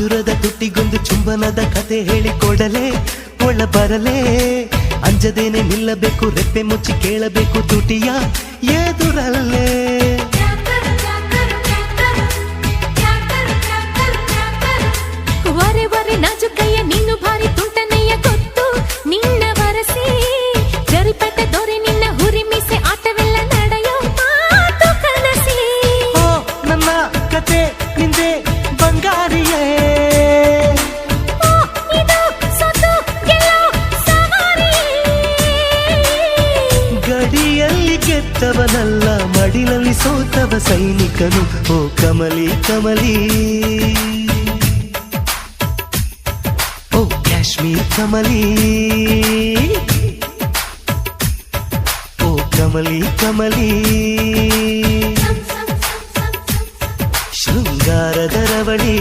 ಅಂಜುರದ ತುಟ್ಟಿಗೊಂದು ಚುಂಬನದ ಕತೆ ಹೇಳಿಕೊಡಲೇ ಒಳ ಬರಲೇ ಅಂಜದೇನೆ ನಿಲ್ಲಬೇಕು ರೆಪ್ಪೆ ಮುಚ್ಚಿ ಕೇಳಬೇಕು ತುಟಿಯ ಎದುರಲ್ಲೇ. ಬಂಗಾರಿ ನಾಜುಕಯ್ಯ ನೀನು ಭಾರಿ ತುಂಟನೆಯ ಗೊತ್ತು. ನಿನ್ನ ವರಸಿ ಜರಿಪಟ ದೊರೆ ನಿನ್ನ ಹುರಿ ಮೀಸೆ ಆಟವೆಲ್ಲ ನಡೆಯೋ ಮಾತು ಕನಸಿ. ಓ ನನ್ನ ಕತೆ ನಿಂದೆ ಬಂಗಾರಿಯೇ ಗಡಿಯಲ್ಲಿ ಗೆದ್ದವನಲ್ಲ ಮಡಿಲಲ್ಲಿ ಸೋತವ ಸೈನಿಕನು ಓ ಕಮಲಿ ಕಮಲಿ ಓ ಕಾಶ್ಮೀರ್ ಕಮಲಿ ಓ ಕಮಲಿ ಕಮಲಿ ಶೃಂಗಾರದ ರವಳಿ